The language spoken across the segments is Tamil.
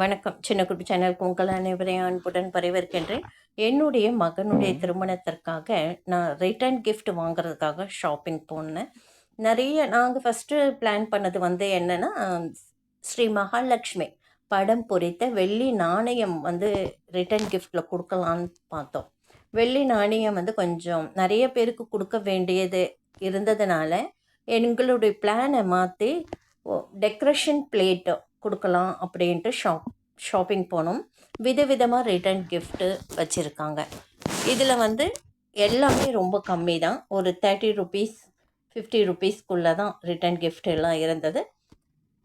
வணக்கம். சின்ன குட்டி சேனலுக்கு உங்கள் அனைவரையும் அன்புடன் வரவேற்கின்றேன் என்னுடைய மகனுடைய திருமணத்திற்காக நான் ரிட்டர்ன் gift வாங்குறதுக்காக ஷாப்பிங் போனேன். நிறைய நாங்கள் ஃபஸ்ட்டு பிளான் பண்ணது வந்து என்னென்னா ஸ்ரீ மகாலட்சுமி படம் பொறித்த வெள்ளி நாணயம் வந்து ரிட்டர்ன் கிஃப்டில் கொடுக்கலான்னு பார்த்தோம். வெள்ளி நாணயம் வந்து கொஞ்சம் நிறைய பேருக்கு கொடுக்க வேண்டியது இருந்ததுனால எங்களுடைய பிளானை மாற்றி டெக்கரேஷன் பிளேட்டு கொடுக்கலாம் அப்படின்ட்டு ஷாப் ஷாப்பிங் போனோம். விதவிதமாக ரிட்டர்ன் கிஃப்ட்டு வச்சுருக்காங்க. இதில் வந்து எல்லாமே ரொம்ப கம்மி தான் ஒரு தேர்ட்டி ருபீஸ் ஃபிஃப்டி ருபீஸ்க்குள்ளே தான் ரிட்டர்ன் கிஃப்ட் எல்லாம் இருந்தது.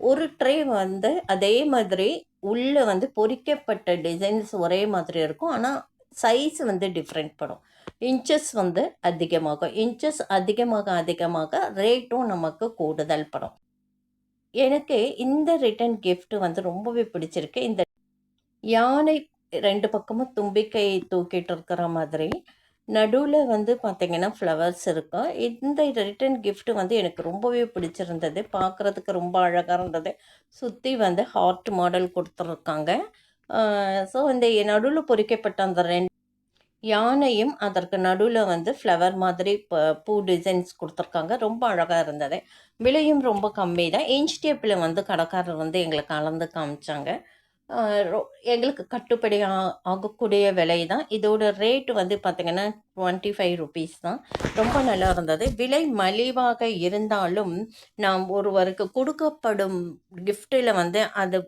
ஒரு ட்ரே வந்து அதே மாதிரி உள்ளே வந்து பொறிக்கப்பட்ட டிசைன்ஸ் ஒரே மாதிரி இருக்கும். ஆனால் சைஸ் வந்து டிஃப்ரெண்ட் படும். இன்ச்சஸ் வந்து அதிகமாகும். இன்ச்சஸ் அதிகமாக அதிகமாக ரேட்டும் நமக்கு கூடுதல் படும். எனக்கு இந்த ரிட்டர்ன் கிஃப்ட் வந்து ரொம்பவே பிடிச்சிருக்கு. இந்த யானை ரெண்டு பக்கமும் தும்பிக்கை தூக்கிட்டு இருக்கிற மாதிரி. நடுவில் வந்து பார்த்தீங்கன்னா ஃப்ளவர்ஸ் இருக்கும் இந்த ரிட்டன் கிஃப்ட் வந்து எனக்கு ரொம்பவே பிடிச்சிருந்தது. பார்க்குறதுக்கு ரொம்ப அழகாக இருந்தது. சுற்றி வந்து ஹார்ட் மாடல் கொடுத்துருக்காங்க. ஸோ இந்த நடுவில் பொறிக்கப்பட்ட அந்த ரெண்டு யானையும் அதற்கு நடுவில் வந்து ஃப்ளவர் மாதிரி ப- பூ டிசைன்ஸ் கொடுத்துருக்காங்க. ரொம்ப அழகாக இருந்தது. விலையும் ரொம்ப கம்மி தான் இன்ச் டேப்பில் வந்து கடைக்காரர் வந்து எங்களுக்கு கலந்து காமிச்சாங்க. எங்களுக்கு கட்டுப்படி ஆகக்கூடிய விலை தான் இதோட ரேட் வந்து பார்த்திங்கன்னா டுவெண்ட்டி ஃபைவ் ருபீஸ் தான். ரொம்ப நல்லா இருந்தது. விலை மலிவாக இருந்தாலும் நாம் ஒருவருக்கு கொடுக்கப்படும் கிஃப்ட்டில் வந்து அது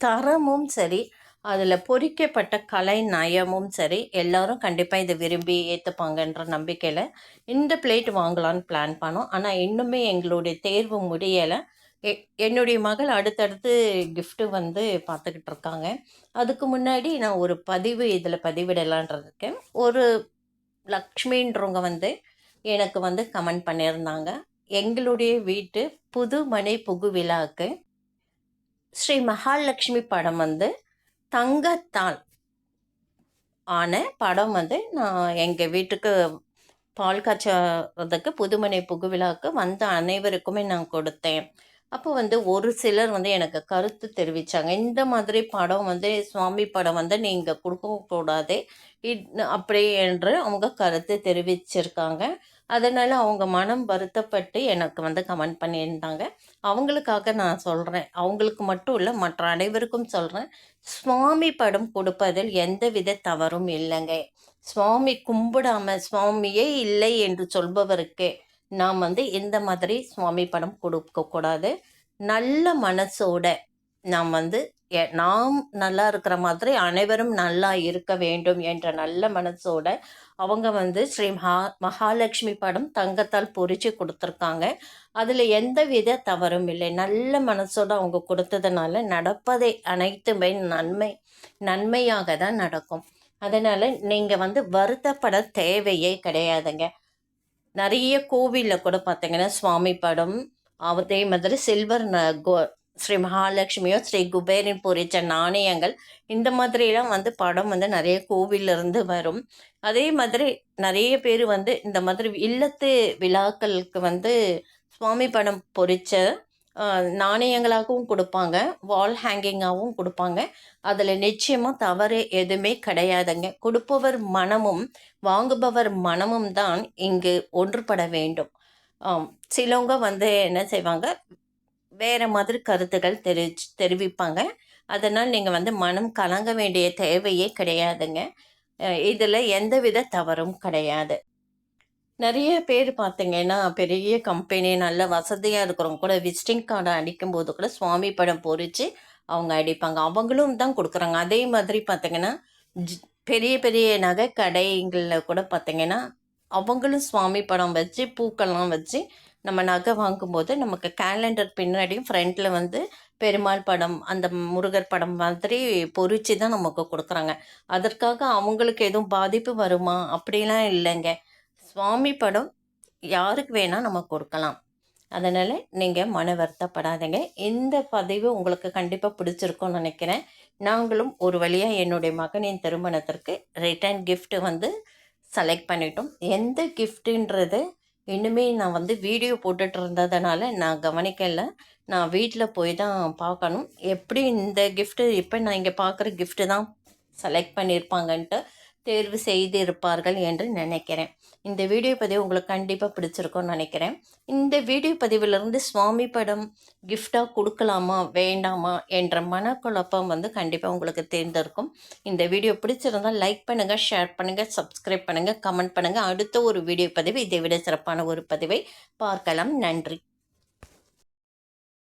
தரமும் சரி அதில் பொறிக்கப்பட்ட கலை நயமும் சரி எல்லோரும் கண்டிப்பாக இதை விரும்பி ஏற்றுப்பாங்கன்ற நம்பிக்கையில் இந்த பிளேட் வாங்கலான்னு பிளான் பண்ணோம். ஆனால் இன்னுமே எங்களுடைய தேர்வு முடியலை. எ என்னுடைய மகள் அடுத்தடுத்து கிஃப்ட்டு வந்து பார்த்துக்கிட்டு இருக்காங்க. அதுக்கு முன்னாடி நான் ஒரு பதிவு இதில் பதிவிடலான்றதுக்கேன் ஒரு லக்ஷ்மின்றவங்க வந்து எனக்கு வந்து கமெண்ட் பண்ணியிருந்தாங்க. எங்களுடைய வீட்டு புது மனை புகு விழாக்கு ஸ்ரீ மகாலட்சுமி படம் வந்து தங்கத்தால் ஆன படம் வந்து நான் எங்கள் வீட்டுக்கு பால் காய்ச்சறதுக்கு புதுமனை புகுவிழாவுக்கு வந்த அனைவருக்குமே நான் கொடுத்தேன். அப்போ வந்து ஒரு சிலர் வந்து எனக்கு கருத்து தெரிவித்தாங்க இந்த மாதிரி படம் வந்து சுவாமி படம் வந்து நீங்கள் கொடுக்கக்கூடாது இ அப்படி என்று அவங்க கருத்து தெரிவிச்சிருக்காங்க. அதனால் அவங்க மனம் வருத்தப்பட்டு எனக்கு வந்து கமெண்ட் பண்ணியிருந்தாங்க. அவங்களுக்காக நான் சொல்கிறேன் அவங்களுக்கு மட்டும் இல்லை மற்ற அனைவருக்கும் சொல்கிறேன் சுவாமி படம் கொடுப்பதில் எந்தவித தவறும் இல்லைங்க. சுவாமி கும்பிடாம சுவாமியே இல்லை என்று சொல்பவருக்கு நாம் வந்து இந்த மாதிரி சுவாமி படம் கொடுக்கக்கூடாது. நல்ல மனசோட நாம் வந்து எ- நாம் நல்லா இருக்கிற மாதிரி அனைவரும் நல்லா இருக்க வேண்டும் என்ற நல்ல மனசோட அவங்க வந்து ஸ்ரீ மகா மகாலட்சுமி படம் தங்கத்தால் பொறிச்சு கொடுத்துருக்காங்க. அதில் எந்த வித தவறும் இல்லை. நல்ல மனசோட அவங்க கொடுத்ததுனால நடப்பதை அனைத்துமே நன்மை நன்மையாக தான் நடக்கும். அதனால் நீங்கள் வந்து வருத்தப்பட தேவையே கிடையாதுங்க. நிறைய கோவிலில் கூட பார்த்தீங்கன்னா சுவாமி படம் அதே மாதிரி சில்வர் ந கோ ஸ்ரீ மகாலட்சுமியோ ஸ்ரீ குபேரின் பொறிச்ச நாணயங்கள் இந்த மாதிரிலாம் வந்து படம் வந்து நிறைய கோவில்ல இருந்து வரும். அதே மாதிரி நிறைய பேர் வந்து இந்த மாதிரி இல்லத்து விழாக்களுக்கு வந்து சுவாமி படம் பொறிச்ச நாணயங்களாகவும் கொடுப்பாங்க வால் ஹேங்கிங்காகவும் கொடுப்பாங்க. அதில் நிச்சயமாக தவறு எதுவுமே கிடையாதுங்க. கொடுப்பவர் மனமும் வாங்குபவர் மனமும் தான் இங்கு ஒன்றுபட வேண்டும். சிலவங்க வந்து என்ன செய்வாங்க வேறு மாதிரி கருத்துக்கள் தெரி தெரிவிப்பாங்க. அதனால் நீங்கள் வந்து மனம் கலங்க வேண்டிய தேவையே கிடையாதுங்க. இதில் எந்தவித தவறும் கிடையாது. நிறைய பேர் பார்த்தீங்கன்னா பெரிய கம்பெனி நல்ல வசதியாக இருக்கிறவங்க கூட விசிட்டிங் கார்டை அடிக்கும்போது கூட சுவாமி படம் பொறிச்சு அவங்க அடிப்பாங்க. அவங்களும் தான் கொடுக்குறாங்க. அதே மாதிரி பார்த்தீங்கன்னா பெரிய பெரிய நகை கடைங்களில் கூட பார்த்தீங்கன்னா அவங்களும் சுவாமி படம் வச்சு பூக்கள்லாம் வச்சு நம்ம நகை வாங்கும்போது நமக்கு கேலண்டர் பின்னாடியும் ஃப்ரண்ட்டில் வந்து பெருமாள் படம் அந்த முருகர் படம் மாதிரி பொறிச்சு தான் நமக்கு கொடுக்குறாங்க. அதற்காக அவங்களுக்கு எதுவும் பாதிப்பு வருமா? அப்படிலாம் இல்லைங்க. சுவாமி படம் யாருக்கு வேணால் நம்ம கொடுக்கலாம். அதனால் நீங்கள் மன வருத்தப்படாதீங்க. இந்த பதிவு உங்களுக்கு கண்டிப்பாக பிடிச்சிருக்கும்னு நினைக்கிறேன். நாங்களும் ஒரு வழியாக என்னுடைய மகனின் திருமணத்திற்கு ரிட்டர்ன் கிஃப்ட்டு வந்து செலக்ட் பண்ணிட்டோம். எந்த கிஃப்ட்டுன்றது இன்னுமே நான் வந்து வீடியோ போட்டுட்டு இருந்ததுனால நான் கவனிக்கல. நான் வீட்டில் போய் தான் பார்க்கணும். எப்படி இந்த கிஃப்ட்டு இப்போ நான் இங்கே பார்க்குற கிஃப்ட்டு தான் செலக்ட் பண்ணியிருப்பாங்கன்ட்டு தேர்வு செய்து இருப்பார்கள் என்று நினைக்கிறேன். இந்த வீடியோ பதிவு உங்களுக்கு கண்டிப்பாக பிடிச்சிருக்கும்னு நினைக்கிறேன். இந்த வீடியோ பதிவிலிருந்து சுவாமி படம் கிஃப்டாக கொடுக்கலாமா வேண்டாமா என்ற மனக்குழப்பம் வந்து கண்டிப்பாக உங்களுக்கு தேர்ந்திருக்கும். இந்த வீடியோ பிடிச்சிருந்தால் லைக் பண்ணுங்கள் ஷேர் பண்ணுங்கள் சப்ஸ்கிரைப் பண்ணுங்கள் கமெண்ட் பண்ணுங்கள் அடுத்த ஒரு வீடியோ பதிவு இதை விட சிறப்பான ஒரு பதிவை பார்க்கலாம். நன்றி.